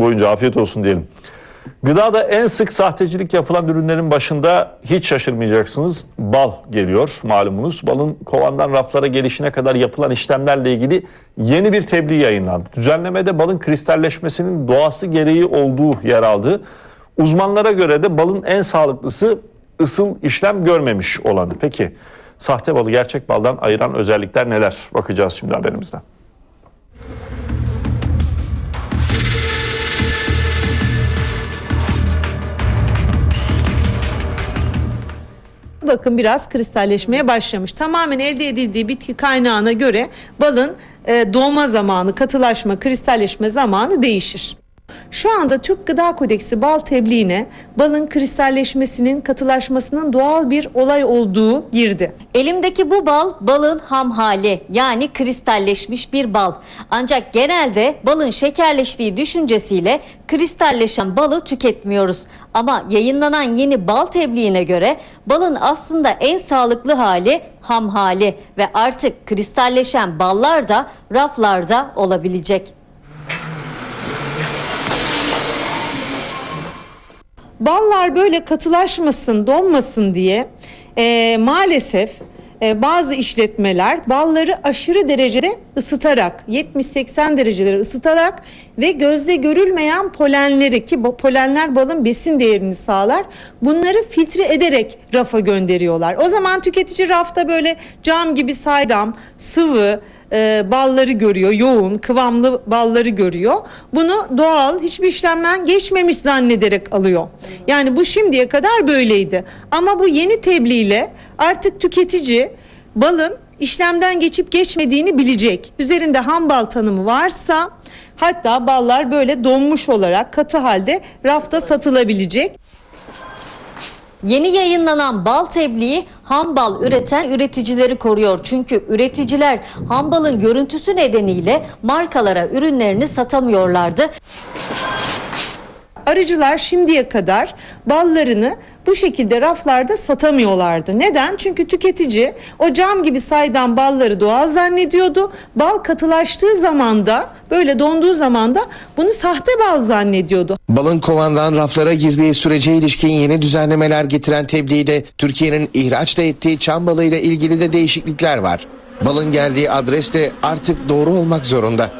boyunca afiyet olsun diyelim. Gıdada en sık sahtecilik yapılan ürünlerin başında hiç şaşırmayacaksınız bal geliyor malumunuz. Balın kovandan raflara gelişine kadar yapılan işlemlerle ilgili yeni bir tebliğ yayınlandı. Düzenlemede balın kristalleşmesinin doğası gereği olduğu yer aldı. Uzmanlara göre de balın en sağlıklısı ısıl işlem görmemiş olanı. Peki sahte balı gerçek baldan ayıran özellikler neler? Bakacağız şimdi haberimizden. Bakın biraz kristalleşmeye başlamış. Tamamen elde edildiği bitki kaynağına göre balın e, doğma zamanı, katılaşma, kristalleşme zamanı değişir. Şu anda Türk Gıda Kodeksi bal tebliğine balın kristalleşmesinin, katılaşmasının doğal bir olay olduğu girdi. Elimdeki bu bal balın ham hali yani kristalleşmiş bir bal. Ancak genelde balın şekerleştiği düşüncesiyle kristalleşen balı tüketmiyoruz. Ama yayınlanan yeni bal tebliğine göre balın aslında en sağlıklı hali ham hali ve artık kristalleşen ballar da raflarda olabilecek. Ballar böyle katılaşmasın, donmasın diye e, maalesef bazı işletmeler balları aşırı derecede ısıtarak 70-80 derecelere ısıtarak ve gözde görülmeyen polenleri ki bu polenler balın besin değerini sağlar. Bunları filtre ederek rafa gönderiyorlar. O zaman tüketici rafta böyle cam gibi saydam, sıvı, e, balları görüyor, yoğun, kıvamlı balları görüyor. Bunu doğal, hiçbir işlemden geçmemiş zannederek alıyor. Yani bu şimdiye kadar böyleydi. Ama bu yeni tebliğle artık tüketici balın işlemden geçip geçmediğini bilecek. Üzerinde ham bal tanımı varsa hatta ballar böyle donmuş olarak katı halde rafta satılabilecek. Yeni yayınlanan bal tebliği ham bal üreten üreticileri koruyor. Çünkü üreticiler ham balın görüntüsü nedeniyle markalara ürünlerini satamıyorlardı. Arıcılar şimdiye kadar ballarını bu şekilde raflarda satamıyorlardı. Neden? Çünkü tüketici o cam gibi saydam balları doğal zannediyordu. Bal katılaştığı zaman da böyle donduğu zaman da bunu sahte bal zannediyordu. Balın kovandan raflara girdiği sürece ilişkin yeni düzenlemeler getiren tebliğde Türkiye'nin ihraç da ettiği çam balı ile ilgili de değişiklikler var. Balın geldiği adres de artık doğru olmak zorunda.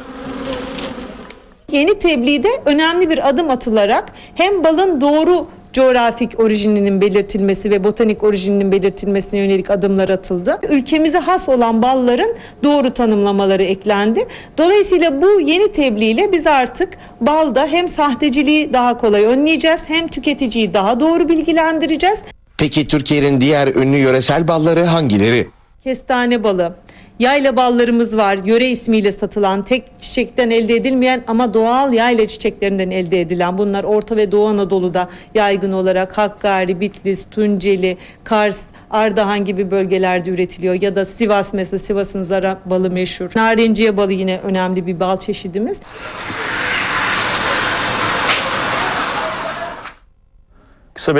Yeni tebliğde önemli bir adım atılarak hem balın doğru coğrafik orijininin belirtilmesi ve botanik orijininin belirtilmesine yönelik adımlar atıldı. Ülkemize has olan balların doğru tanımlamaları eklendi. Dolayısıyla bu yeni tebliğle biz artık balda hem sahteciliği daha kolay önleyeceğiz hem tüketiciyi daha doğru bilgilendireceğiz. Peki Türkiye'nin diğer ünlü yöresel balları hangileri? Kestane balı, yayla ballarımız var. Yöre ismiyle satılan, tek çiçekten elde edilmeyen ama doğal yayla çiçeklerinden elde edilen. Bunlar Orta ve Doğu Anadolu'da yaygın olarak Hakkari, Bitlis, Tunceli, Kars, Ardahan gibi bölgelerde üretiliyor. Ya da Sivas mesela Sivas'ın zara balı meşhur. Narenciye balı yine önemli bir bal çeşidimiz.